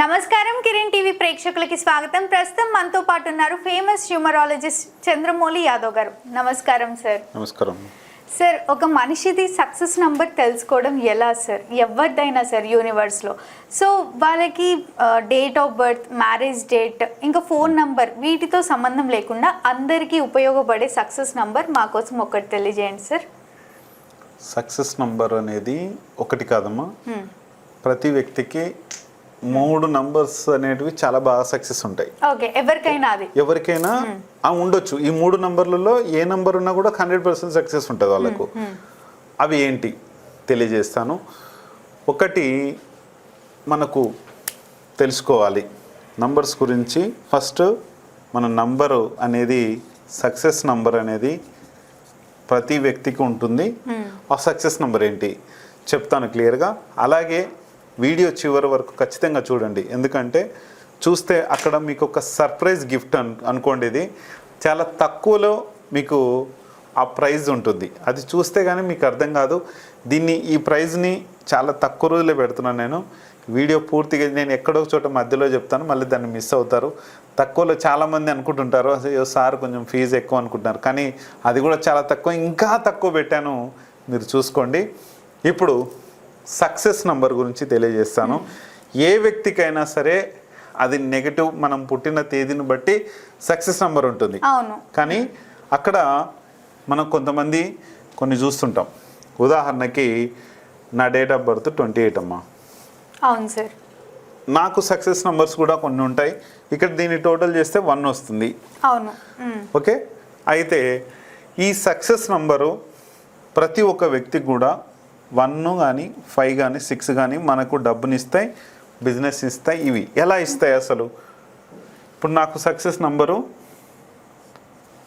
నమస్కారం కిరణ్ టీవీ ప్రేక్షకులకి స్వాగతం. ప్రస్తుతం మనతో పాటు ఉన్నారు ఫేమస్ హ్యూమరాలజిస్ట్ చంద్రమౌళి యాదవ్ గారు. నమస్కారం సార్. నమస్కారం. సార్ ఒక మనిషిది సక్సెస్ నంబర్ తెలుసుకోవడం ఎలా సార్? ఎవరిదైనా సార్ యూనివర్స్లో సో వాళ్ళకి date of birth marriage date ఇంకా ఫోన్ నంబర్ వీటితో సంబంధం లేకుండా అందరికీ ఉపయోగపడే సక్సెస్ నంబర్ మా కోసం ఒకటి తెలియజేయండి సార్. సక్సెస్ నంబర్ అనేది ఒకటి కాదమ్మా. ప్రతి వ్యక్తికి మూడు నంబర్స్ అనేటివి చాలా బాగా సక్సెస్ ఉంటాయి. ఓకే ఎవరికైనా అది. ఎవరికైనా ఆ ఉండొచ్చు. ఈ మూడు నంబర్లలో ఏ నంబర్ ఉన్నా కూడా హండ్రెడ్ పర్సెంట్ సక్సెస్ ఉంటుంది వాళ్ళకు. అవి ఏంటి? తెలియజేస్తాను. ఒకటి మనకు తెలుసుకోవాలి. నంబర్స్ గురించి ఫస్ట్ మన నంబరు అనేది సక్సెస్ నంబర్ అనేది ప్రతి వ్యక్తికి ఉంటుంది. ఆ సక్సెస్ నెంబర్ ఏంటి? చెప్తాను క్లియర్గా అలాగే వీడియో చివరి వరకు ఖచ్చితంగా చూడండి. ఎందుకంటే చూస్తే అక్కడ మీకు ఒక సర్ప్రైజ్ గిఫ్ట్ అను అనుకోండి ఇది. చాలా తక్కువలో మీకు ఆ ప్రైజ్ ఉంటుంది. అది చూస్తే కానీ మీకు అర్థం కాదు. దీన్ని ఈ ప్రైజ్ని చాలా తక్కువ రోజులే పెడుతున్నాను నేను. వీడియో పూర్తిగా నేను ఎక్కడో చోట మధ్యలో చెప్తాను. మళ్ళీ దాన్ని మిస్ అవుతారు. తక్కువలో చాలామంది అనుకుంటుంటారు. అసలు సార్ కొంచెం ఫీజు ఎక్కువ అనుకుంటున్నారు. కానీ అది కూడా చాలా తక్కువ. ఇంకా తక్కువ పెట్టాను. మీరు చూసుకోండి. ఇప్పుడు సక్సెస్ నంబర్ గురించి తెలియజేస్తాను. ఏ వ్యక్తికైనా సరే అది నెగటివ్ మనం పుట్టిన తేదీని బట్టి సక్సెస్ నంబర్ ఉంటుంది. అవును. కానీ అక్కడ మనం కొంతమంది కొన్ని చూస్తుంటాం. ఉదాహరణకి నా date of birth twenty eight అమ్మా. అవును సార్. నాకు సక్సెస్ నంబర్స్ కూడా కొన్ని ఉంటాయి. ఇక్కడ దీన్ని టోటల్ చేస్తే వన్ వస్తుంది. అవును. ఓకే? అయితే ఈ సక్సెస్ నంబరు ప్రతి ఒక్క వ్యక్తికి కూడా వన్ కానీ ఫైవ్ కానీ సిక్స్ కానీ మనకు డబ్బుని ఇస్తాయి బిజినెస్ ఇస్తాయి ఇవి. ఎలా ఇస్తాయి అసలు? ఇప్పుడు నాకు సక్సెస్ నంబరు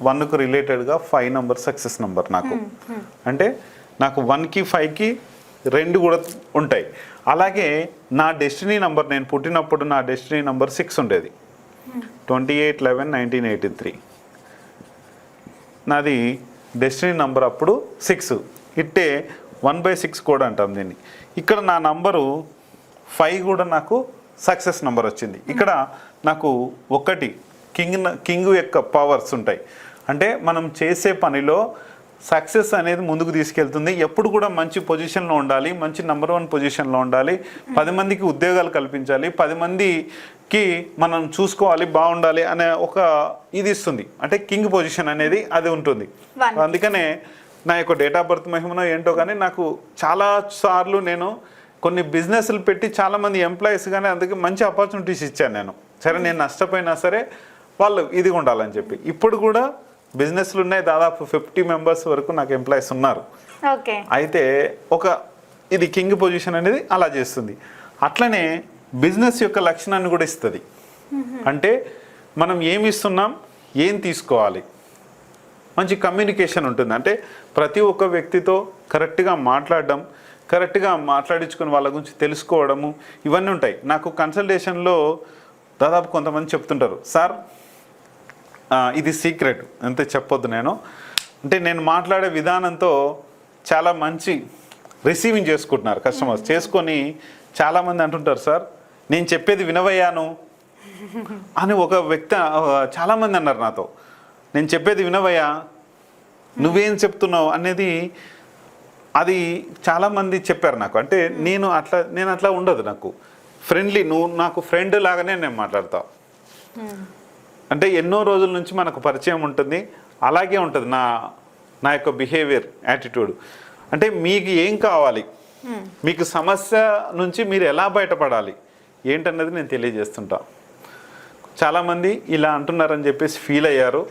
వన్కు రిలేటెడ్గా ఫైవ్ నంబర్ సక్సెస్ నంబర్ నాకు. అంటే నాకు వన్కి ఫైవ్కి రెండు కూడా ఉంటాయి. అలాగే నా డెస్టినీ నంబర్ నేను పుట్టినప్పుడు నా డెస్టినీ నంబర్ సిక్స్ ఉండేది. Twenty eight eleven nineteen eighty three. నాది డెస్టినీ నంబర్ అప్పుడు సిక్స్. ఇట్టే వన్ బై సిక్స్ కూడా అంటాం దీన్ని. ఇక్కడ నా నంబరు ఫైవ్ కూడా నాకు సక్సెస్ నంబర్ వచ్చింది. ఇక్కడ నాకు ఒకటి కింగ్ కింగ్ యొక్క పవర్స్ ఉంటాయి. అంటే మనం చేసే పనిలో సక్సెస్ అనేది ముందుకు తీసుకెళ్తుంది. ఎప్పుడు కూడా మంచి పొజిషన్లో ఉండాలి మంచి నెంబర్ వన్ పొజిషన్లో ఉండాలి పది మందికి ఉద్యోగాలు కల్పించాలి పది మందికి మనం చూసుకోవాలి బాగుండాలి అనే ఒక ఇది ఇస్తుంది. అంటే కింగ్ పొజిషన్ అనేది అది ఉంటుంది. అందుకనే నా యొక్క డేట్ ఆఫ్ బర్త్ మహిమనో ఏంటో కానీ నాకు చాలా సార్లు నేను కొన్ని బిజినెస్లు పెట్టి చాలామంది ఎంప్లాయీస్ కానీ అందుకే మంచి ఆపర్చునిటీస్ ఇచ్చాను నేను. సరే నేను నష్టపోయినా సరే వాళ్ళు ఇది ఉండాలని చెప్పి. ఇప్పుడు కూడా బిజినెస్లు ఉన్నాయి దాదాపు ఫిఫ్టీ మెంబర్స్ వరకు నాకు ఎంప్లాయీస్ ఉన్నారు. ఓకే. అయితే ఒక ఇది కింగ్ పొజిషన్ అనేది అలా చేస్తుంది. అట్లనే బిజినెస్ యొక్క లక్షణాన్ని కూడా ఇస్తుంది. అంటే మనం ఏమి ఇస్తున్నాం ఏం తీసుకోవాలి? మంచి కమ్యూనికేషన్ ఉంటుంది. అంటే ప్రతి ఒక్క వ్యక్తితో కరెక్ట్గా మాట్లాడడం కరెక్ట్గా మాట్లాడించుకుని వాళ్ళ గురించి తెలుసుకోవడము ఇవన్నీ ఉంటాయి. నాకు కన్సల్టేషన్లో దాదాపు కొంతమంది చెప్తుంటారు సార్ ఇది సీక్రెట్ అంతే చెప్పొద్దు నేను. అంటే నేను మాట్లాడే విధానంతో చాలా మంచి రిసీవింగ్ చేసుకుంటున్నారు కస్టమర్స్ చేసుకొని చాలామంది అంటుంటారు సార్ నేను చెప్పేది వినవయ్యాను. అని ఒక వ్యక్తి చాలామంది అన్నారు నాతో. నేను చెప్పేది వినవయ్యా. నువ్వేం చెప్తున్నావు అనేది అది చాలామంది చెప్పారు నాకు. అంటే నేను అట్లా నేను అట్లా ఉండదు నాకు. ఫ్రెండ్లీ నువ్వు నాకు ఫ్రెండ్ లాగానే నేను మాట్లాడతావు అంటే ఎన్నో రోజుల నుంచి మనకు పరిచయం ఉంటుంది. అలాగే ఉంటుంది నా నా యొక్క బిహేవియర్ యాటిట్యూడ్ అంటే మీకు ఏం కావాలి? మీకు సమస్య నుంచి మీరు ఎలా బయటపడాలి? ఏంటన్నది నేను తెలియజేస్తుంటా. చాలామంది ఇలా అంటున్నారని చెప్పేసి ఫీల్ అయ్యారు.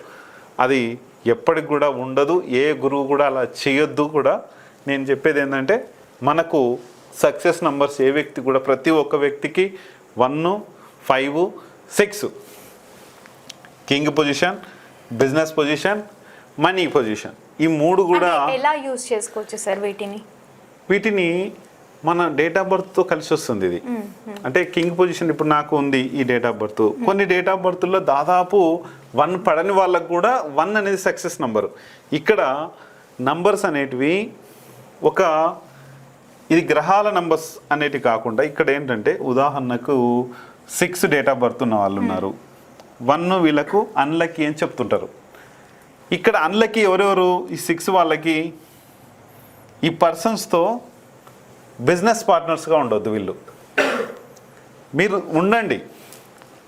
అది ఎప్పటికి కూడా ఉండదు ఏ గురువు కూడా అలా చేయొద్దు కూడా. నేను చెప్పేది ఏంటంటే మనకు సక్సెస్ నంబర్స్ ఏ వ్యక్తి కూడా ప్రతి ఒక్క వ్యక్తికి one five six king position business position money position ఈ మూడు కూడా ఎలా యూజ్ చేసుకోవచ్చు సార్ వీటిని? వీటిని మన డేట్ ఆఫ్ బర్త్తో కలిసి వస్తుంది ఇది. అంటే కింగ్ పొజిషన్ ఇప్పుడు నాకు ఉంది ఈ డేట్ ఆఫ్ బర్త్ కొన్ని డేట్ ఆఫ్ బర్త్లో దాదాపు వన్ పడని వాళ్ళకు కూడా వన్ అనేది సక్సెస్ నంబరు ఇక్కడ నంబర్స్ అనేటివి ఒక ఇది గ్రహాల నంబర్స్ అనేటివి కాకుండా ఇక్కడ ఏంటంటే ఉదాహరణకు సిక్స్ డేట్ ఆఫ్ బర్త్ ఉన్న వాళ్ళు ఉన్నారు. వన్ వీళ్ళకు అన్లక్కీ అని చెప్తుంటారు. ఇక్కడ అన్లక్కీ ఎవరెవరు? ఈ సిక్స్ వాళ్ళకి ఈ పర్సన్స్తో బిజినెస్ పార్ట్నర్స్గా ఉండొద్దు వీళ్ళు. మీరు ఉండండి.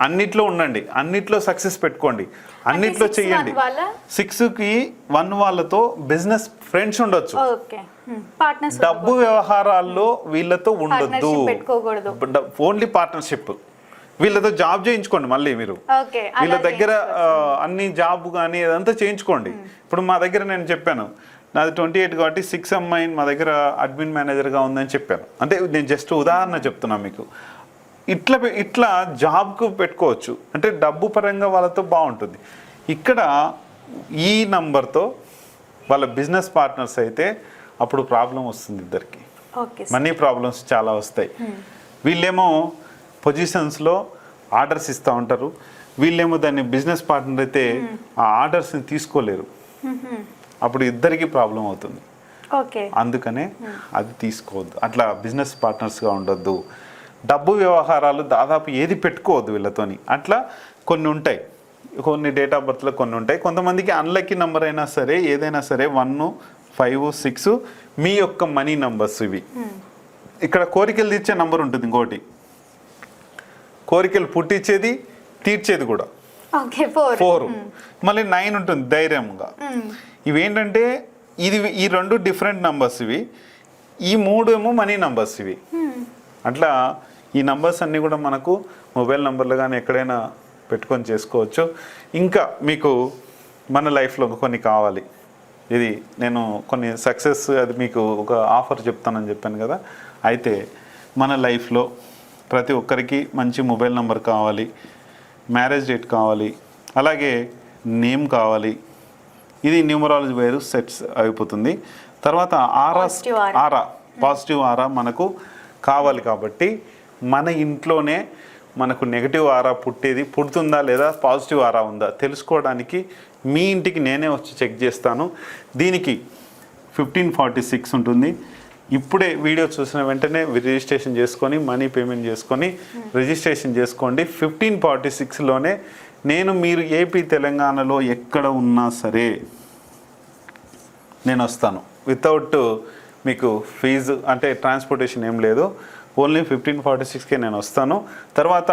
అన్నిట్లో ఉండండి. అన్నిట్లో సక్సెస్ పెట్టుకోండి. అన్నిట్లో వాళ్ళ? సిక్స్కి వన్ వాళ్ళతో బిజినెస్ ఫ్రెండ్స్ ఉండొచ్చు. డబ్బు వ్యవహారాల్లో వీళ్ళతో ఉండొద్దు. Only partnership. వీళ్ళతో జాబ్ చేయించుకోండి మళ్ళీ మీరు. వీళ్ళ దగ్గర అన్ని జాబ్ కానీ అదంతా చేయించుకోండి. ఇప్పుడు మా దగ్గర నేను చెప్పాను. నాది ట్వంటీ ఎయిట్ కాబట్టి సిక్స్ అమ్మాయి మా దగ్గర అడ్మిన్ మేనేజర్గా ఉందని చెప్పాను. అంటే నేను జస్ట్ ఉదాహరణ చెప్తున్నా మీకు. ఇట్లా ఇట్లా జాబ్కు పెట్టుకోవచ్చు. అంటే డబ్బు పరంగా వాళ్ళతో బాగుంటుంది. ఇక్కడ ఈ నంబర్తో వాళ్ళ బిజినెస్ పార్ట్నర్స్ అయితే అప్పుడు ప్రాబ్లం వస్తుంది ఇద్దరికి. మనీ ప్రాబ్లమ్స్ చాలా వస్తాయి. వీళ్ళేమో పొజిషన్స్లో ఆర్డర్స్ ఇస్తూ ఉంటారు. వీళ్ళేమో దాన్ని బిజినెస్ పార్ట్నర్ అయితే ఆ ఆర్డర్స్ని తీసుకోలేరు. అప్పుడు ఇద్దరికి ప్రాబ్లం అవుతుంది. ఓకే. అందుకనే అది తీసుకోవద్దు. అట్లా బిజినెస్ పార్ట్నర్స్గా ఉండొద్దు. డబ్బు వ్యవహారాలు దాదాపు ఏది పెట్టుకోవద్దు వీళ్ళతోని. అట్లా కొన్ని ఉంటాయి. కొన్ని డేట్ ఆఫ్ బర్త్లో కొన్ని ఉంటాయి. కొంతమందికి అన్లక్కీ నెంబర్ అయినా సరే ఏదైనా సరే వన్ ఫైవ్ సిక్స్ మీ యొక్క మనీ నంబర్స్ ఇవి. ఇక్కడ కోరికలు తీర్చే నంబర్ ఉంటుంది ఇంకోటి. కోరికలు పుట్టించేది తీర్చేది కూడా. Okay four. ఫోర్. మళ్ళీ నైన్ ఉంటుంది ధైర్యంగా. ఇవేంటంటే ఇది ఈ రెండు డిఫరెంట్ నంబర్స్ ఇవి. ఈ మూడు ఏమో మనీ నంబర్స్ ఇవి. అట్లా ఈ నంబర్స్ అన్నీ కూడా మనకు మొబైల్ నంబర్లు కానీ ఎక్కడైనా పెట్టుకొని చేసుకోవచ్చు. ఇంకా మీకు మన లైఫ్లో కొన్ని కావాలి. ఇది నేను కొన్ని సక్సెస్ అది మీకు ఒక ఆఫర్ చెప్తానని చెప్పాను కదా. అయితే మన లైఫ్లో ప్రతి ఒక్కరికి మంచి మొబైల్ నెంబర్ కావాలి. మ్యారేజ్ డేట్ కావాలి. అలాగే నేమ్ కావాలి. ఇది న్యూమరాలజీ వేరు సెట్స్ అయిపోతుంది. తర్వాత ఆరా. ఆరా. పాజిటివ్ ఆరా మనకు కావాలి కాబట్టి మన ఇంట్లోనే మనకు నెగిటివ్ ఆరా పుట్టేది పుడుతుందా లేదా పాజిటివ్ ఆరా ఉందా తెలుసుకోవడానికి మీ ఇంటికి నేనే వచ్చి చెక్ చేస్తాను. దీనికి ఫిఫ్టీన్ ఫార్టీ సిక్స్ ఉంటుంది. ఇప్పుడే వీడియో చూసిన వెంటనే రిజిస్ట్రేషన్ చేసుకొని మనీ పేమెంట్ చేసుకొని రిజిస్ట్రేషన్ చేసుకోండి. ఫిఫ్టీన్ ఫార్టీ సిక్స్లోనే నేను మీరు ఏపీ తెలంగాణలో ఎక్కడ ఉన్నా సరే నేను వస్తాను. వితౌట్ మీకు ఫీజు అంటే ట్రాన్స్పోర్టేషన్ ఏం లేదు. ఓన్లీ ఫిఫ్టీన్ ఫార్టీ సిక్స్కే నేను వస్తాను. తర్వాత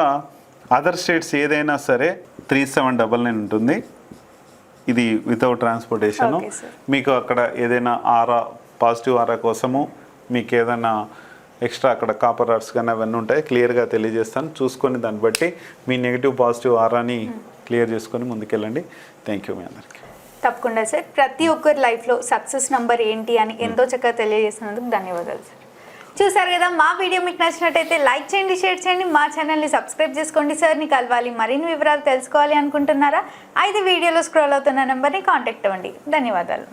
అదర్ స్టేట్స్ ఏదైనా సరే త్రీ సెవెన్ డబల్ నైన్ ఉంటుంది. ఇది వితౌట్ ట్రాన్స్పోర్టేషన్. మీకు అక్కడ ఏదైనా ఆరా పాజిటివ్ ఆరా కోసము మీకు ఏదైనా ఎక్స్ట్రా అక్కడ కాపర్ ఆర్ట్స్ కానీ అవన్నీ ఉంటాయి క్లియర్గా తెలియజేస్తాను. చూసుకొని దాన్ని బట్టి మీ నెగిటివ్ పాజిటివ్ ఆరాని క్లియర్ చేసుకొని ముందుకెళ్ళండి. థ్యాంక్ యూ మీ అందరికీ. తప్పకుండా సార్. ప్రతి ఒక్కరి లైఫ్లో సక్సెస్ నంబర్ ఏంటి అని ఎంతో చక్కగా తెలియజేసినందుకు ధన్యవాదాలు సార్. చూసారు కదా మా వీడియో మీకు నచ్చినట్టయితే లైక్ చేయండి షేర్ చేయండి. మా ఛానల్ని సబ్స్క్రైబ్ చేసుకోండి సార్ని కలవాలి మరిన్ని వివరాలు తెలుసుకోవాలి అనుకుంటున్నారా? అయితే వీడియోలో స్క్రోల్ అవుతున్న నెంబర్ని కాంటాక్ట్ అవ్వండి. ధన్యవాదాలు.